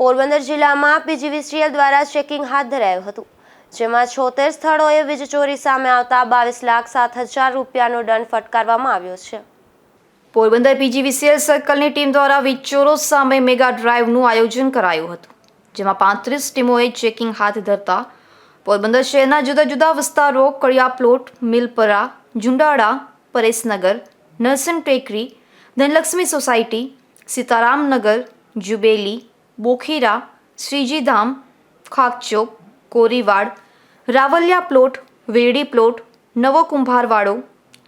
પોરબંદર જિલ્લામાં પીજીવીસીએલ દ્વારા ચેકિંગ હાથ ધરાયું હતું, જેમાં છોતેર સ્થળોએ વીજ ચોરી સામે આવતા બાવીસ લાખ સાત હજાર રૂપિયાનો દંડ ફટકારવામાં આવ્યો છે. પોરબંદર પીજીવીસીએલ સર્કલની ટીમ દ્વારા વીજચોરો સામે મેગા ડ્રાઈવનું આયોજન કરાયું હતું, જેમાં પાંત્રીસ ટીમોએ ચેકિંગ હાથ ધરતા પોરબંદર શહેરના જુદા જુદા વિસ્તારો કડિયા પ્લોટ મિલપરા, જુંડાળા, પરેશનગર, નરસિંહ ટેકરી, Dhanlaxmi society Sitaramnagar Jubilee Bokhira, Shrijidham Khakchowk Koriwad, Ravaliya plot, Verdi plot નવો Kumbharwado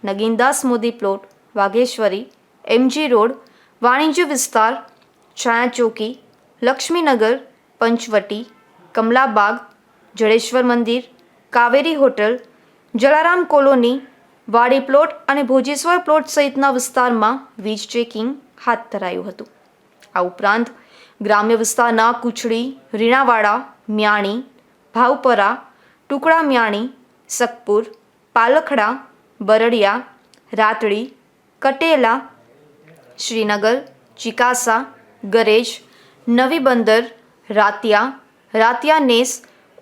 Nagindas Modi plot, Vagheshwari, MG road, વાણિજ્ય વિસ્તાર છાયા ચોકી લક્ષ્મીનગર, પંચવટી, કમલાબાગ, જડેશ્વર મંદિર, Kaveri hotel, Jalaram colony, Wadi plot અને ભોજેશ્વર પ્લોટ સહિતના વિસ્તારમાં વીજ ચેકિંગ હાથ ધરાયું હતું. આ ઉપરાંત ગ્રામ્ય વિસ્તારના કુચડી રીણાવાડા, મ્યાણી, ભાવપરા, ટુકડા મ્યાણી, સકપુર, પાલખડા, બરડિયા, રાતડી, કટેલા, શ્રીનગર, ચિકાસા, ગરેજ, નવી બંદર, રાતિયા રાતિયા નેસ,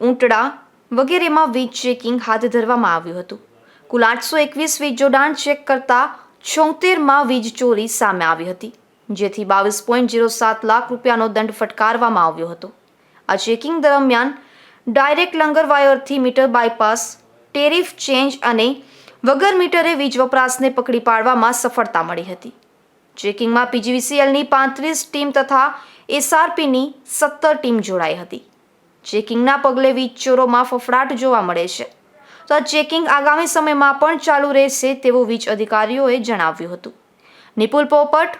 ઊંટડા વગેરેમાં વીજ ચેકિંગ હાથ ધરવામાં આવ્યું હતું. કુલ આઠસો એકવીસ વીજ જોડાણ ચેક કરતા છોતેરમાં વીજ ચોરી સામે આવી હતી. જેથી બાવીસ પોઈન્ટ જીરો સાત લાખ રૂપિયાનો દંડ ફટકારવામાં આવ્યો હતો. આ ચેકિંગ દરમિયાન ડાયરેક્ટ લંગર વાયરથી મીટર બાયપાસ, ટેરિફ ચેન્જ અને વગર મીટરે વીજ વપરાશને પકડી પાડવામાં સફળતા મળી હતી. ચેકિંગમાં પીજીવીસીએલની પાંત્રીસ ટીમ તથા એસઆરપીની સત્તર ટીમ જોડાઈ હતી. ચેકિંગના પગલે વીજ ચોરોમાં ફફડાટ જોવા મળે છે. તો આ ચેકિંગ આગામી સમયમાં પણ ચાલુ રહેશે તેવું વીજ અધિકારીઓએ જણાવ્યું હતું. નિપુલ પોપટ